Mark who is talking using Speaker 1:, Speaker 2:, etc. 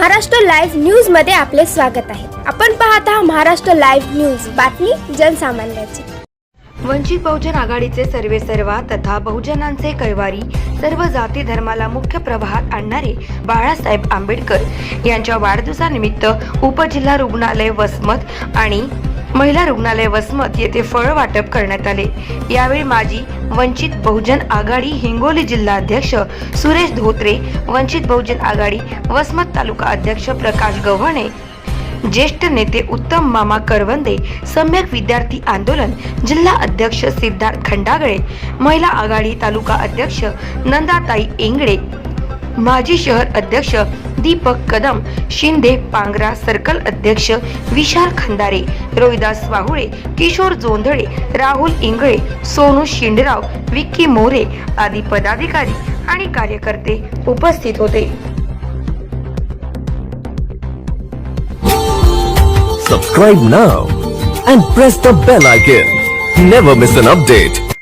Speaker 1: Maharashtra live न्यूजमध्ये आपले स्वागत आहे. आपण पाहत आहात महाराष्ट्र लाईव्ह न्यूज. बातमी जनसामान्याची.
Speaker 2: वंचित बहुजन आघाडीचे सर्वे सर्वा तथा बहुजनांचे कैवारी सर्व जाती धर्माला मुख्य प्रवाहात आणणारे बाळासाहेब आंबेडकर यांच्या वाढदिवसानिमित्त उपजिल्हा रुग्णालय वसमत आणि महिला रुग्णालय वसमत येथे फळ वाटप करण्यात आले. यावेळी माजी वंचित बहुजन आघाडी हिंगोली जिल्हा अध्यक्ष सुरेश धोत्रे वंचित बहुजन आघाडी वसमत तालुका अध्यक्ष प्रकाश गव्हाणे ज्येष्ठ नेते उत्तम मामा करवंदे सम्यक विद्यार्थी आंदोलन जिल्हा अध्यक्ष सिद्धार्थ खंडागळे महिला आघाडी तालुका अध्यक्ष नंदाताई इंगडे माजी शहर अध्यक्ष दीपक कदम शिंदे पांगरा सर्कल अध्यक्ष विशाल खंदारे रोहिदास वाहुळे किशोर जोंधळे राहुल इंगळे सोनू शिंडराव विक्की मोरे आदी पदाधिकारी आणि कार्यकर्ते उपस्थित होते
Speaker 3: Subscribe now and press the bell icon. Never miss an update.